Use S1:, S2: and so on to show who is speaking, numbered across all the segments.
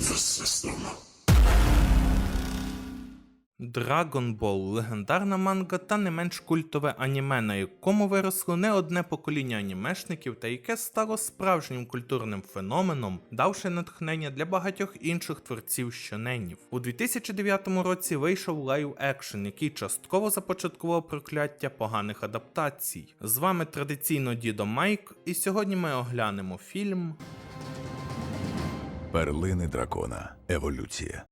S1: the system.
S2: Dragon Ball легендарна манга та не менш культове аніме, на якому виросло не одне покоління анімешників та яке стало справжнім культурним феноменом, давши натхнення для багатьох інших творців щоненів. У 2009 році вийшов лайв екшен, який частково започаткував прокляття поганих адаптацій. З вами традиційно дідо Майк, і сьогодні ми оглянемо фільм
S3: Перлини дракона. Еволюція.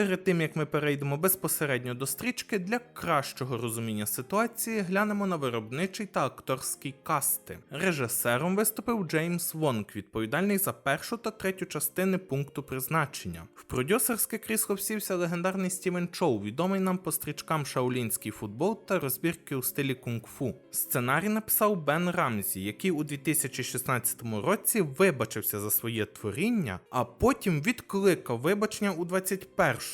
S2: Перед тим як ми перейдемо безпосередньо до стрічки, для кращого розуміння ситуації глянемо на виробничий та акторський касти. Режисером виступив Джеймс Вонг, відповідальний за першу та третю частини пункту призначення. В продюсерське крісло всівся легендарний Стівен Чоу, відомий нам по стрічкам Шаолінський футбол та розбірки у стилі кунг-фу. Сценарій написав Бен Рамзі, який у 2016 році вибачився за своє творіння, а потім відкликав вибачення у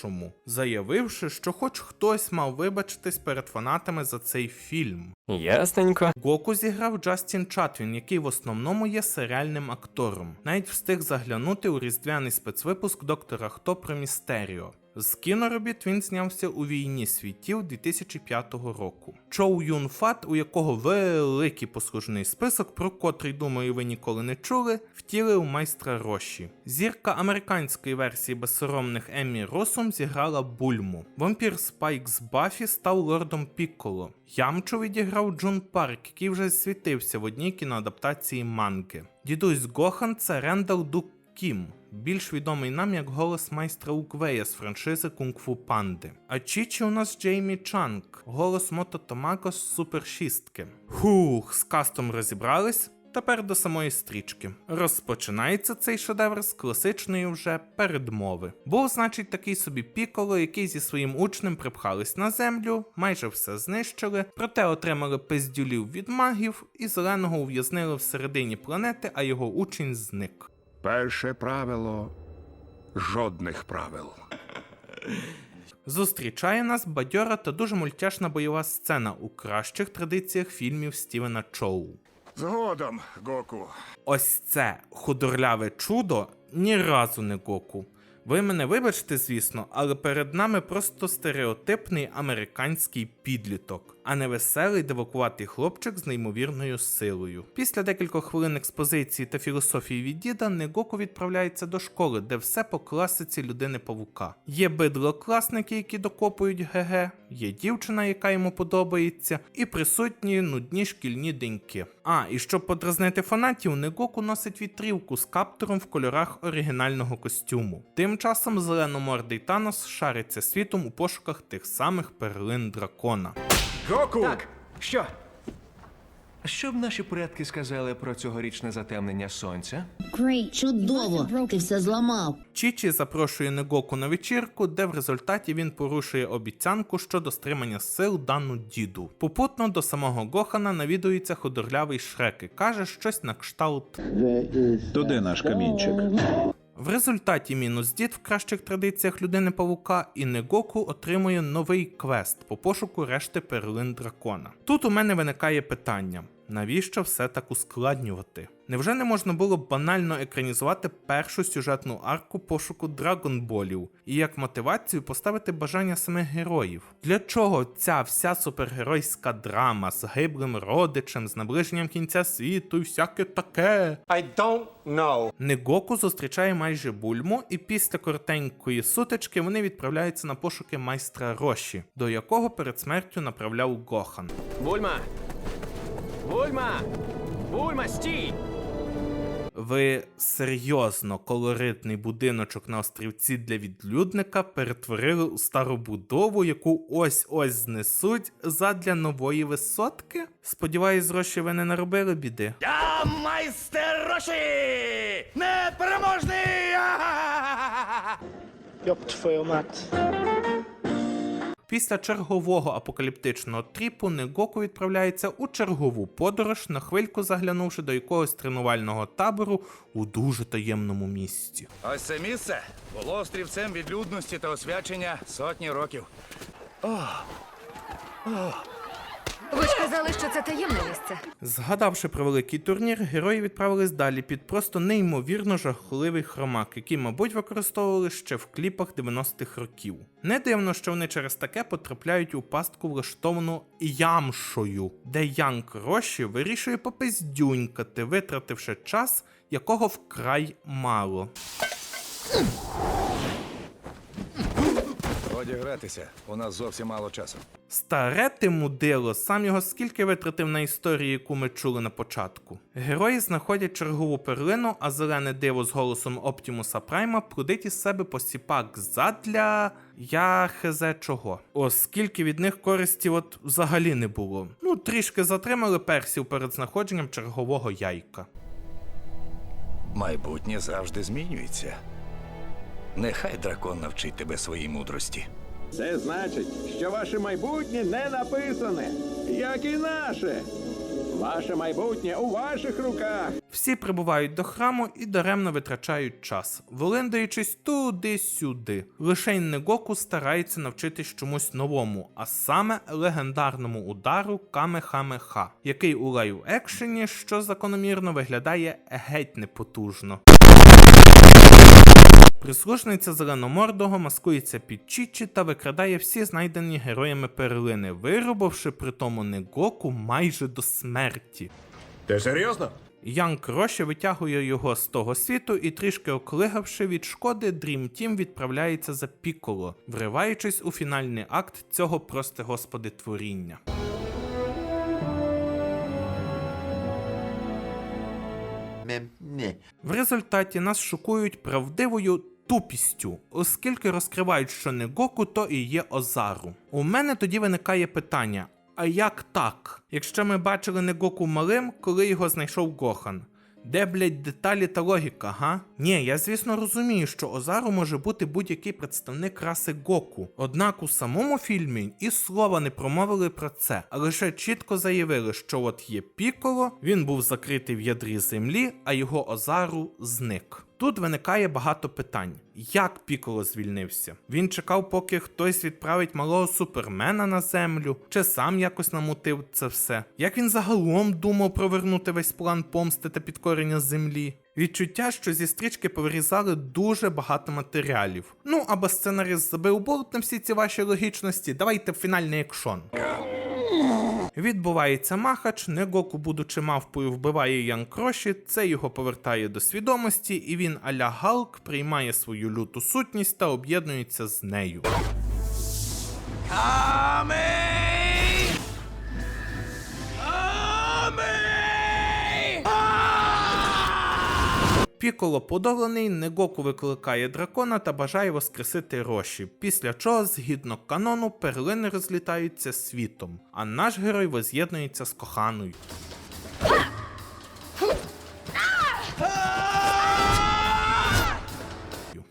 S2: 21-му, заявивши, що хоч хтось мав вибачитись перед фанатами за цей фільм.
S4: Ясненько.
S2: Гоку зіграв Джастін Чатвін, який в основному є серіальним актором. Навіть встиг заглянути у різдвяний спецвипуск доктора Хто про Містеріо. З кіноробіт він знявся у війні світів 2005 року. Чоу Юн Фат, у якого великий послужний список, про котрий, думаю, ви ніколи не чули, втілив майстра Роші. Зірка американської версії безсоромних Еммі Росум зіграла Бульму. Вампір Спайк з Бафі став лордом Пікколо. Ямчу відіграв Джун Парк, який вже світився в одній кіноадаптації манги. Дідусь Гохан це Рендал Дук Кім, більш відомий нам як голос майстра Уквея з франшизи Кунг-Фу Панди. А Чічі у нас Джеймі Чанг, голос Мото Томако з Супер Шістки. Хух, з кастом розібрались. Тепер до самої стрічки. Розпочинається цей шедевр з класичної вже передмови. Був, значить, такий собі піколо, який зі своїм учнем припхались на землю, майже все знищили, проте отримали пиздюлів від магів і зеленого ув'язнили всередині планети, а його учень зник.
S5: Перше правило жодних правил.
S2: Зустрічає нас бадьора та дуже мультяшна бойова сцена у кращих традиціях фільмів Стівена Чоу.
S5: Згодом, Гоку.
S2: Ось це худорляве чудо ні разу не Гоку. Ви мене вибачте, звісно, але перед нами просто стереотипний американський підліток, а не веселий девакуватий хлопчик з неймовірною силою. Після декількох хвилин експозиції та філософії від діда Негоку відправляється до школи, де все по класиці людини павука. Є бидлокласники, які докопують ГГ, є дівчина, яка йому подобається, і присутні нудні шкільні деньки. А, і щоб подразнити фанатів, Негоку носить вітрівку з каптором в кольорах оригінального костюму. Тим часом зеленомордий Танос шариться світом у пошуках тих самих перлин дракона.
S5: Гоку!
S6: Так, що? Що б наші предки сказали про цьогорічне затемнення сонця?
S7: Great. Чудово! Ти все зламав.
S2: Чічі запрошує Негоку на вечірку, де в результаті він порушує обіцянку щодо стримання сил дану діду. Попутно до самого Гохана навідується худорлявий Шрек і каже щось на кшталт.
S3: Туди наш камінчик.
S2: В результаті мінус дід в кращих традиціях людини павука і Негоку отримує новий квест по пошуку решти перлин дракона. Тут у мене виникає питання. Навіщо все так ускладнювати? Невже не можна було б банально екранізувати першу сюжетну арку пошуку драгонболів і як мотивацію поставити бажання самих героїв? Для чого ця вся супергеройська драма з гиблим родичем, з наближенням кінця світу і всяке таке?
S4: I don't know.
S2: Негоку зустрічає майже бульму, і після коротенької сутички вони відправляються на пошуки майстра Роші, до якого перед смертю направляв Гохан.
S6: Бульма! Бульма! Бульма, стій!
S2: Ви серйозно колоритний будиночок на острівці для відлюдника перетворили у стару будову, яку ось-ось знесуть задля нової висотки? Сподіваюсь, з Роші ви не наробили біди.
S6: Я майстер Роші! Непереможний!
S8: Йоп твою мать.
S2: Після чергового апокаліптичного тріпу Негоку відправляється у чергову подорож, на хвильку заглянувши до якогось тренувального табору у дуже таємному місці.
S1: Ось це місце було острівцем відлюдності та освячення сотні років.
S8: Ви ж казали, що це таємне місце.
S2: Згадавши про великий турнір, герої відправились далі під просто неймовірно жахливий хромак, який, мабуть, використовували ще в кліпах 90-х років. Не дивно, що вони через таке потрапляють у пастку влаштовану ямшою, де Янг Роші вирішує попиздюнькати, витративши час, якого вкрай мало.
S1: Годі гратися, у нас зовсім мало часу.
S2: Старе ти мудило, сам його скільки витратив на історії, яку ми чули на початку. Герої знаходять чергову перлину, а зелене диво з голосом Оптімуса Прайма прудить із себе посіпак задля. Я хезе чого. Оскільки від них користі от взагалі не було. Ну, трішки затримали персів перед знаходженням чергового яйка.
S1: Майбутнє завжди змінюється. Нехай дракон навчить тебе своїй мудрості.
S9: Це значить, що ваше майбутнє не написане, як і наше. Ваше майбутнє у ваших руках.
S2: Всі прибувають до храму і даремно витрачають час, волиндаючись туди-сюди. Лише Негоку старається навчитись чомусь новому, а саме легендарному удару Камехамеха, який у лайв екшені, що закономірно виглядає геть непотужно. Прислужниця зеленомордого маскується під Чічі та викрадає всі знайдені героями перлини, вирубавши при тому Негоку майже до смерті.
S5: Ти серйозно?
S2: Янг Роші витягує його з того світу і, трішки оклигавши від шкоди, Dream Team відправляється за Піколо, вриваючись у фінальний акт цього прости господи творіння. В результаті нас шокують правдивою тупістю, оскільки розкривають, що не Гоку, то і є Озару. У мене тоді виникає питання: а як так? Якщо ми бачили не Гоку малим, коли його знайшов Гохан? Де, блять, деталі та логіка, га? Ні, я звісно розумію, що Озару може бути будь-який представник раси Гоку. Однак у самому фільмі і слова не промовили про це, а лише чітко заявили, що от є Піколо, він був закритий в ядрі землі, а його Озару зник. Тут виникає багато питань. Як Піколо звільнився? Він чекав, поки хтось відправить малого супермена на землю, чи сам якось намутив це все? Як він загалом думав провернути весь план помсти та підкорення землі? Відчуття, що зі стрічки повирізали дуже багато матеріалів. Ну або сценарист забив болт на всі ці ваші логічності. Давайте фінальний екшон. Відбувається махач, Негоку, будучи мавпою, вбиває Ян Кроші, це його повертає до свідомості, і він аля Галк приймає свою люту сутність та об'єднується з нею. Піколо подолений, Негоку викликає дракона та бажає воскресити Роші, після чого, згідно канону, перлини розлітаються світом, а наш герой воз'єднується з коханою.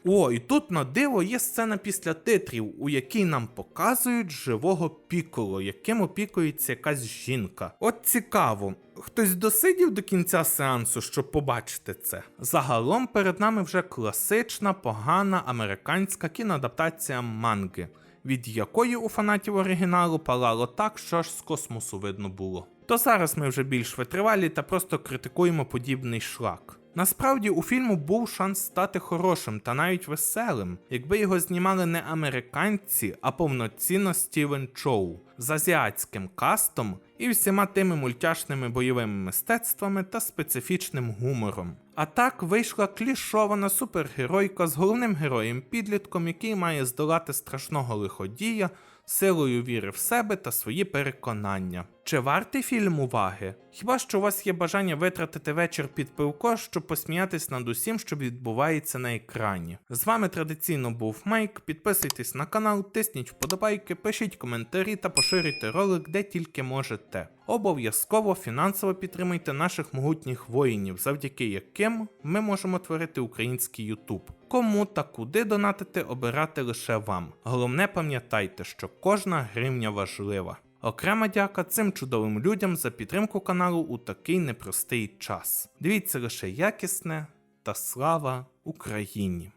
S2: О, і тут на диво є сцена після титрів, у якій нам показують живого піколо, яким опікується якась жінка. От цікаво, хтось досидів до кінця сеансу, щоб побачити це. Загалом перед нами вже класична, погана американська кіноадаптація манги, від якої у фанатів оригіналу палало так, що аж з космосу видно було. То зараз ми вже більш витривалі та просто критикуємо подібний шлак. Насправді у фільму був шанс стати хорошим та навіть веселим, якби його знімали не американці, а повноцінно Стівен Чоу з азіатським кастом і всіма тими мультяшними бойовими мистецтвами та специфічним гумором. А так вийшла клішована супергеройка з головним героєм підлітком, який має здолати страшного лиходія силою віри в себе та свої переконання. Чи вартий фільм уваги? Хіба що у вас є бажання витратити вечір під пивко, щоб посміятись над усім, що відбувається на екрані? З вами традиційно був Майк. Підписуйтесь на канал, тисніть вподобайки, пишіть коментарі та поширюйте ролик де тільки можете. Обов'язково фінансово підтримуйте наших могутніх воїнів, завдяки яким ми можемо творити український Ютуб. Кому та куди донатити обирати лише вам. Головне пам'ятайте, що кожна гривня важлива. Окрема дяка цим чудовим людям за підтримку каналу у такий непростий час. Дивіться лише якісне та слава Україні!